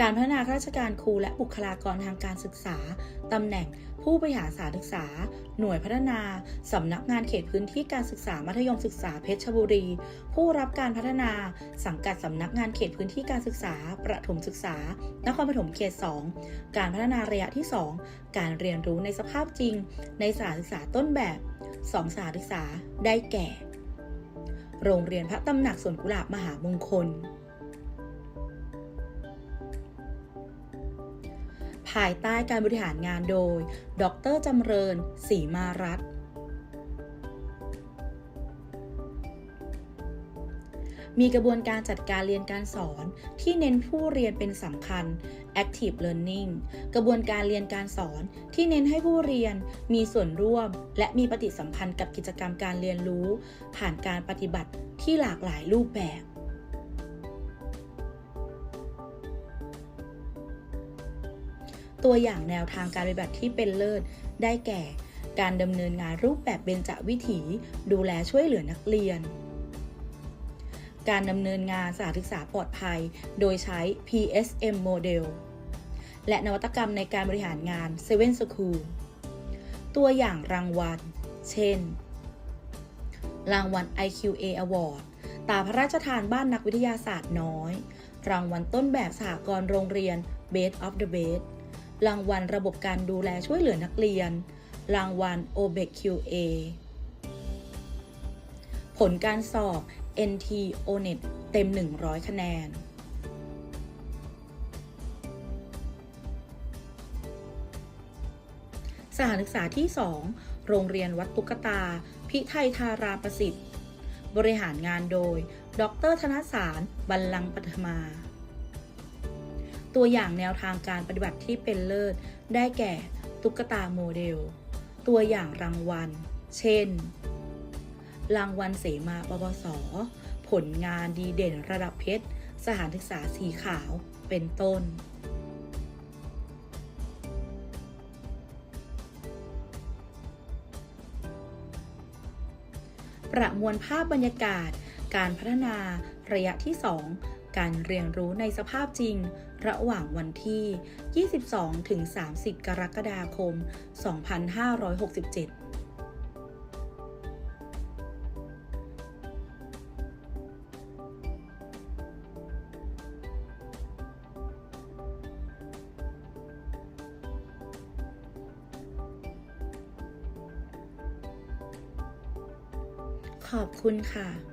การพัฒนาข้าราชการครูและบุคลากรทางการศึกษา ตำแหน่งผู้บริหารสานศึกษา หน่วยพัฒนา สำนักงานเขตพื้นที่การศึกษามัธยมศึกษาเพชรบุรี ผู้รับการพัฒนา สังกัดสำนักงานเขตพื้นที่การศึกษา ประถมศึกษา นครปฐมเขต 2 การพัฒนาระยะที่ 2 การเรียนรู้ในสภาพจริง ในสานศึกษาต้นแบบสองสานศึกษาได้แก่ โรงเรียนพระตำหนักสวนกุหลาบมหามงคล ภายใต้การบริหารงานโดย ดรจำเริญศรีมารัตน์มีกระบวนการจัดการเรียนการสอนที่เน้นผู้เรียนเป็นสำคัญ active learning กระบวนการเรียนการสอนที่เน้นให้ผู้เรียนมีส่วนร่วม และมีปฏิสัมพันธ์กับกิจกรรมการเรียนรู้ ผ่านการปฏิบัติที่หลากหลายรูปแบบ ตัวอย่างแนวทางการปฏิบัติที่เป็นเลิศ ได้แก่ การดำเนินงานรูปแบบเบญจวิถี ดูแลช่วยเหลือนักเรียน การดำเนินงานสถานศึกษาปลอดภัย โดยใช้ PSM โมเดลและนวัตกรรมในการบริหารงาน Seven School ตัวอย่างรางวัล เช่น รางวัล IQA Award ตาพระราชทานบ้านนักวิทยาศาสตร์น้อย รางวัลต้นแบบสหกรณ์โรงเรียน Best of the Best รางวัลระบบการดูแลช่วยเหลือนักเรียน รางวัล OBEQA ผลการสอบ NT ONET เต็ม 100 คะแนน สถานศึกษาที่ 2 โรงเรียนวัดตุกตา พิไทยทาราประสิทธิ์ บริหารงานโดย ดร ธนสารบัลลังก์ปัทมา ตัวอย่างแนวทางการปฏิบัติที่เป็นเลิศ ได้แก่ตุ๊กตาโมเดล ตัวอย่างรางวัล เช่น รางวัลเสมาปปส ผลงานดีเด่นระดับเพชร สถานศึกษาสีขาว เป็นต้นประมวลภาพบรรยากาศ การพัฒนาระยะที่ 2 การเรียนรู้ในสภาพจริง ระหว่างวันที่ 22 ถึง 30 กรกฎาคม 2567ขอบคุณค่ะ